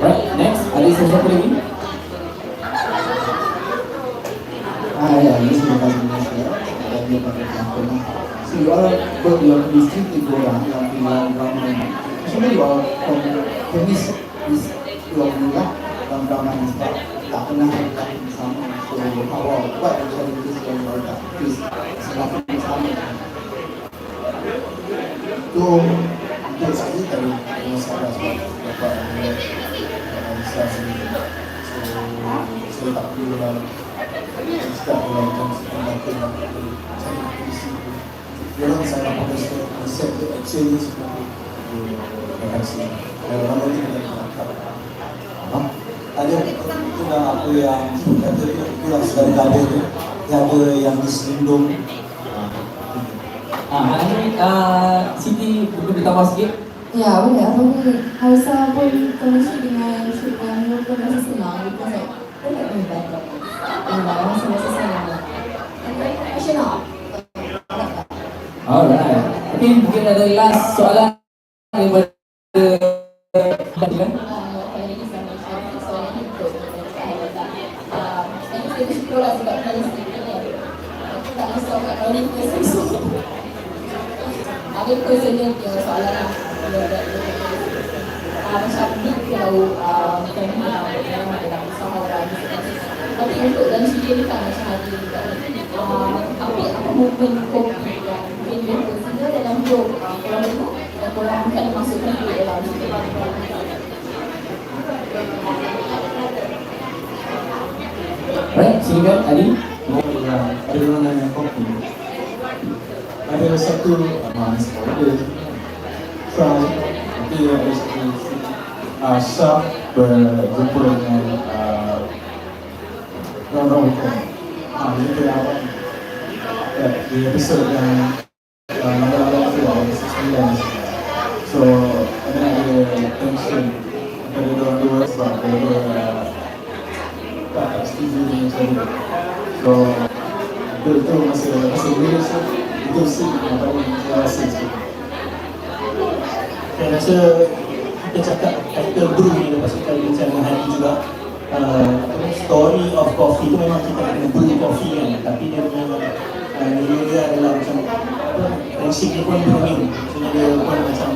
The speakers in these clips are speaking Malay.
Right, next, ada sesuatu lagi? Ah, ya, ini sudah kasih saya. Dan dia pakai pelakon. So, you all work your itu orang yang tinggal drama ini. Actually, you all from finish this your juga dalam drama ini sebab tak pernah kita bersama. So, how what actually this yang you all tak please selalu bersama. Itu untuk saya tadi saya dapat besar sendiri. So saya tak perlu nak cari polisi. Dia orang saya dapat konsep konsep tu action ni sebenarnya terima kasih. Kalau lama ni kita tangkap. ada itu dah apa yang kata itu itulah segala ada tu tiada yang diselindung Ah, hari ni uh, Siti mungkin bertambah sikit. Ya, boleh. Apa ni? Haisa pun kongsi dengan dengan Ya, rasa rasa senang. And then, question out. Alright. Okay, mungkin ada last soalan daripada kan? Kalau ini sama saya, soalan hidup. Saya tak. Saya Tapi untuk dalam studio ni kan ada juga ah, apa movement kopi yang mungkin dia consider dalam job ah, korang itu dan korang bukan masuk video dalam studio. Right, silakan Adi. Ada orang nanya kopi. Ada satu uh, ada fry, tapi ada satu uh, shark berjumpa dengan uh, orang-orang hukum. Ah, jadi dia awal ya, di episod yang uh, lama-lama tu lah, episod sembilan ni. So, ada ada tension antara dua dua sebab dia dua uh, tak setuju dengan saya. So, itu, itu masa masa bila tu itu sih yang paling saya rasa sikit. Saya rasa kita cakap title brew ni lepas kita coffee tu memang kita kena brew coffee kan tapi dia punya uh, dia adalah macam prinsip dia pun brewing maksudnya dia pun macam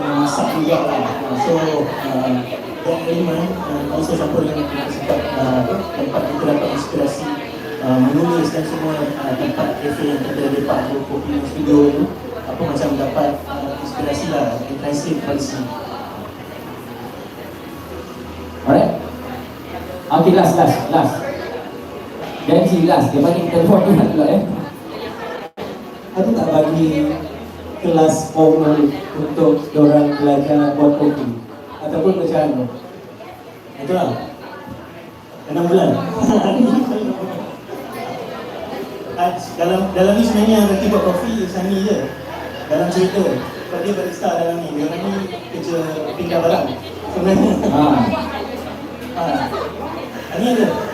masak juga lah uh, so uh, that element uh, also campur dengan kita sebab uh, tempat kita dapat inspirasi uh, menulis dan semua uh, tempat cafe yang kita lepak tu kopi studio tu apa macam dapat uh, inspirasi lah intensif policy Alright. Okay, last, last, last. Janji last. Dia banyak kita buat pula pula eh. Ada tak bagi kelas formal untuk orang belajar buat kopi? Ataupun macam mana? Itu lah. Enam bulan. Ah, dalam dalam ni sebenarnya nanti buat kopi Sani je. Dalam cerita. Kalau dia barista dalam ni, dia ni kerja pindah barang. Sebenarnya. Ah. Ah. Ini ada.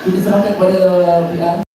Alright, kita serahkan kepada PR.